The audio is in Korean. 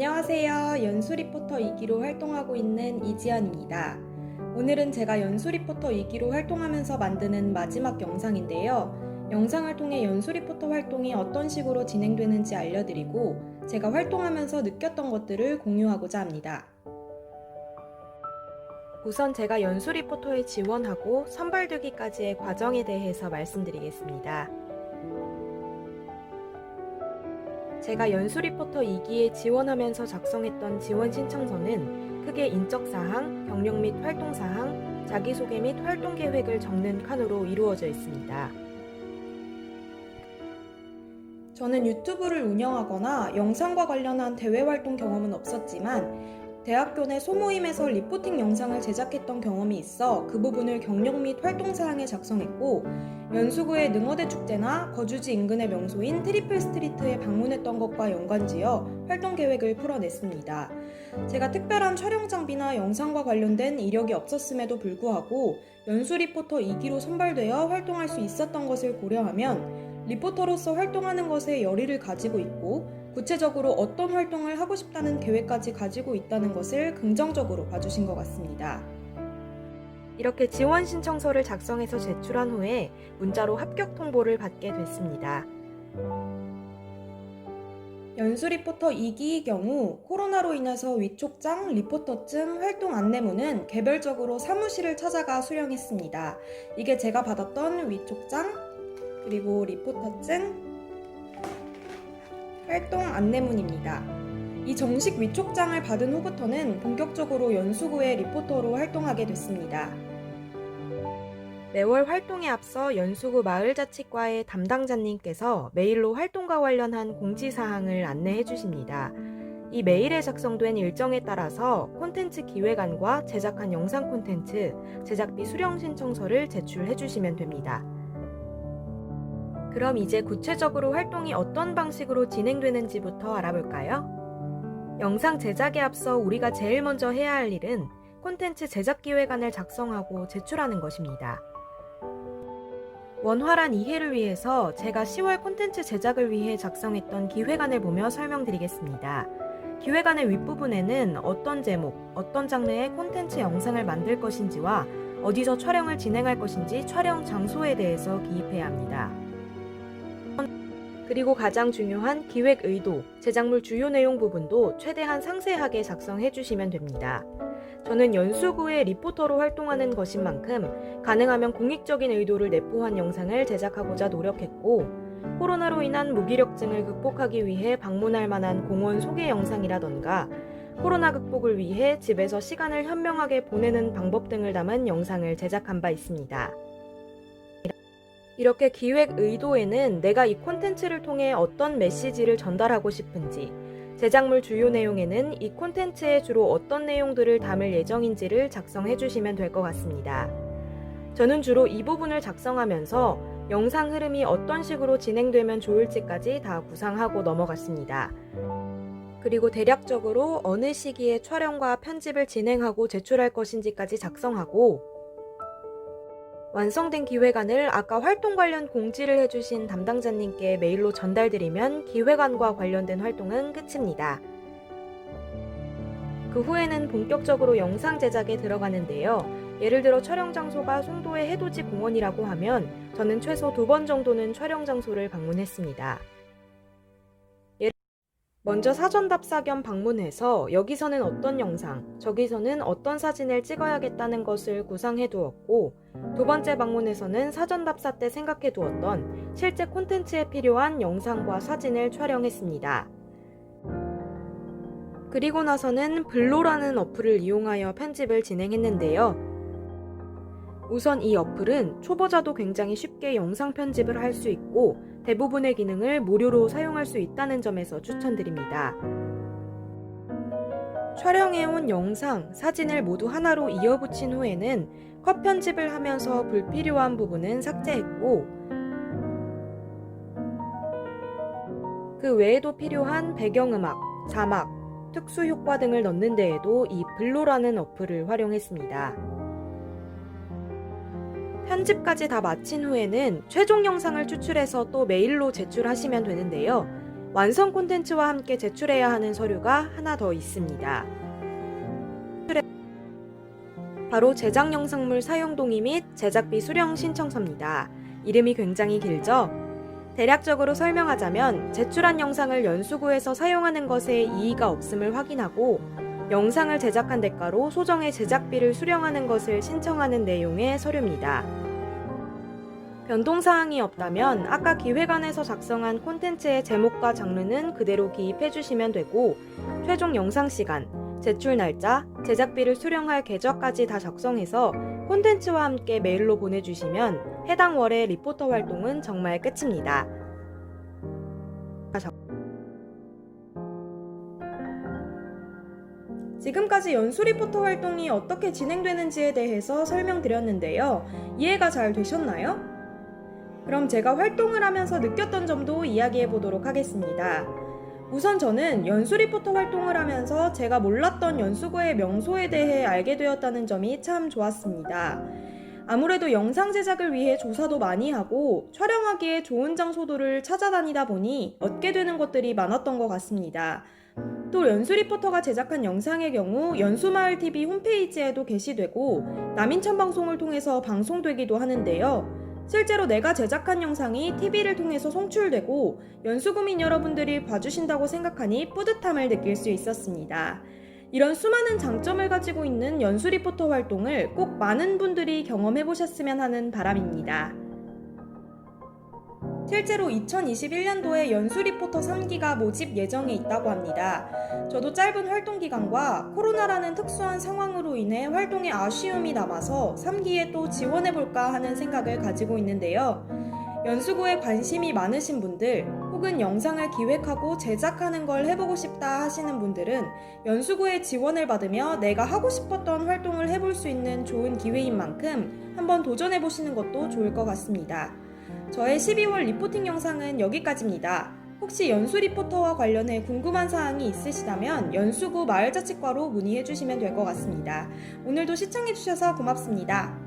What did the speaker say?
안녕하세요. 연수 리포터 2기로 활동하고 있는 이지연입니다. 오늘은 제가 연수 리포터 2기로 활동하면서 만드는 마지막 영상인데요. 영상을 통해 연수 리포터 활동이 어떤 식으로 진행되는지 알려드리고 제가 활동하면서 느꼈던 것들을 공유하고자 합니다. 우선 제가 연수 리포터에 지원하고 선발되기까지의 과정에 대해서 말씀드리겠습니다. 제가 연수 리포터 2기에 지원하면서 작성했던 지원 신청서는 크게 인적사항, 경력 및 활동사항, 자기소개 및 활동 계획을 적는 칸으로 이루어져 있습니다. 저는 유튜브를 운영하거나 영상과 관련한 대외 활동 경험은 없었지만 대학교 내 소모임에서 리포팅 영상을 제작했던 경험이 있어 그 부분을 경력 및 활동 사항에 작성했고 연수구의 능어대 축제나 거주지 인근의 명소인 트리플 스트리트에 방문했던 것과 연관지어 활동 계획을 풀어냈습니다. 제가 특별한 촬영 장비나 영상과 관련된 이력이 없었음에도 불구하고 연수 리포터 2기로 선발되어 활동할 수 있었던 것을 고려하면 리포터로서 활동하는 것에 열의를 가지고 있고 구체적으로 어떤 활동을 하고 싶다는 계획까지 가지고 있다는 것을 긍정적으로 봐주신 것 같습니다. 이렇게 지원 신청서를 작성해서 제출한 후에 문자로 합격 통보를 받게 됐습니다. 연수 리포터 2기의 경우 코로나로 인해서 위촉장, 리포터증, 활동 안내문은 개별적으로 사무실을 찾아가 수령했습니다. 이게 제가 받았던 위촉장, 그리고 리포터증, 활동 안내문입니다. 이 정식 위촉장을 받은 후부터는 본격적으로 연수구의 리포터로 활동하게 됐습니다. 매월 활동에 앞서 연수구 마을자치과의 담당자님께서 메일로 활동과 관련한 공지사항을 안내해 주십니다. 이 메일에 작성된 일정에 따라서 콘텐츠 기획안과 제작한 영상 콘텐츠, 제작비 수령 신청서를 제출해 주시면 됩니다. 그럼 이제 구체적으로 활동이 어떤 방식으로 진행되는지부터 알아볼까요? 영상 제작에 앞서 우리가 제일 먼저 해야 할 일은 콘텐츠 제작 기획안을 작성하고 제출하는 것입니다. 원활한 이해를 위해서 제가 10월 콘텐츠 제작을 위해 작성했던 기획안을 보며 설명드리겠습니다. 기획안의 윗부분에는 어떤 제목, 어떤 장르의 콘텐츠 영상을 만들 것인지와 어디서 촬영을 진행할 것인지 촬영 장소에 대해서 기입해야 합니다. 그리고 가장 중요한 기획 의도, 제작물 주요 내용 부분도 최대한 상세하게 작성해 주시면 됩니다. 저는 연수구의 리포터로 활동하는 것인 만큼 가능하면 공익적인 의도를 내포한 영상을 제작하고자 노력했고 코로나로 인한 무기력증을 극복하기 위해 방문할 만한 공원 소개 영상이라던가 코로나 극복을 위해 집에서 시간을 현명하게 보내는 방법 등을 담은 영상을 제작한 바 있습니다. 이렇게 기획 의도에는 내가 이 콘텐츠를 통해 어떤 메시지를 전달하고 싶은지, 제작물 주요 내용에는 이 콘텐츠에 주로 어떤 내용들을 담을 예정인지를 작성해 주시면 될 것 같습니다. 저는 주로 이 부분을 작성하면서 영상 흐름이 어떤 식으로 진행되면 좋을지까지 다 구상하고 넘어갔습니다. 그리고 대략적으로 어느 시기에 촬영과 편집을 진행하고 제출할 것인지까지 작성하고 완성된 기획안을 아까 활동 관련 공지를 해주신 담당자님께 메일로 전달드리면 기획안과 관련된 활동은 끝입니다. 그 후에는 본격적으로 영상 제작에 들어가는데요. 예를 들어 촬영 장소가 송도의 해돋이 공원이라고 하면 저는 최소 두 번 정도는 촬영 장소를 방문했습니다. 먼저 사전 답사 겸 방문해서 여기서는 어떤 영상, 저기서는 어떤 사진을 찍어야겠다는 것을 구상해 두었고, 두 번째 방문에서는 사전 답사 때 생각해 두었던 실제 콘텐츠에 필요한 영상과 사진을 촬영했습니다. 그리고 나서는 블로라는 어플을 이용하여 편집을 진행했는데요. 우선 이 어플은 초보자도 굉장히 쉽게 영상 편집을 할 수 있고 대부분의 기능을 무료로 사용할 수 있다는 점에서 추천드립니다. 촬영해온 영상, 사진을 모두 하나로 이어붙인 후에는 컷 편집을 하면서 불필요한 부분은 삭제했고 그 외에도 필요한 배경음악, 자막, 특수 효과 등을 넣는 데에도 이 블로라는 어플을 활용했습니다. 편집까지 다 마친 후에는 최종 영상을 추출해서 또 메일로 제출하시면 되는데요. 완성 콘텐츠와 함께 제출해야 하는 서류가 하나 더 있습니다. 바로 제작 영상물 사용 동의 및 제작비 수령 신청서입니다. 이름이 굉장히 길죠? 대략적으로 설명하자면 제출한 영상을 연수구에서 사용하는 것에 이의가 없음을 확인하고 영상을 제작한 대가로 소정의 제작비를 수령하는 것을 신청하는 내용의 서류입니다. 변동사항이 없다면 아까 기획안에서 작성한 콘텐츠의 제목과 장르는 그대로 기입해 주시면 되고 최종 영상 시간, 제출 날짜, 제작비를 수령할 계좌까지 다 작성해서 콘텐츠와 함께 메일로 보내주시면 해당 월의 리포터 활동은 정말 끝입니다. 지금까지 연수 리포터 활동이 어떻게 진행되는지에 대해서 설명드렸는데요. 이해가 잘 되셨나요? 그럼 제가 활동을 하면서 느꼈던 점도 이야기해 보도록 하겠습니다. 우선 저는 연수 리포터 활동을 하면서 제가 몰랐던 연수구의 명소에 대해 알게 되었다는 점이 참 좋았습니다. 아무래도 영상 제작을 위해 조사도 많이 하고 촬영하기에 좋은 장소들을 찾아다니다 보니 얻게 되는 것들이 많았던 것 같습니다. 또 연수 리포터가 제작한 영상의 경우 연수마을TV 홈페이지에도 게시되고 남인천 방송을 통해서 방송되기도 하는데요. 실제로 내가 제작한 영상이 TV를 통해서 송출되고 연수구민 여러분들이 봐주신다고 생각하니 뿌듯함을 느낄 수 있었습니다. 이런 수많은 장점을 가지고 있는 연수 리포터 활동을 꼭 많은 분들이 경험해 보셨으면 하는 바람입니다. 실제로 2021년도에 연수 리포터 3기가 모집 예정에 있다고 합니다. 저도 짧은 활동 기간과 코로나라는 특수한 상황으로 인해 활동에 아쉬움이 남아서 3기에 또 지원해볼까 하는 생각을 가지고 있는데요. 연수구에 관심이 많으신 분들 혹은 영상을 기획하고 제작하는 걸 해보고 싶다 하시는 분들은 연수구의 지원을 받으며 내가 하고 싶었던 활동을 해볼 수 있는 좋은 기회인 만큼 한번 도전해보시는 것도 좋을 것 같습니다. 저의 12월 리포팅 영상은 여기까지입니다. 혹시 연수 리포터와 관련해 궁금한 사항이 있으시다면 연수구 마을자치과로 문의해 주시면 될 것 같습니다. 오늘도 시청해 주셔서 고맙습니다.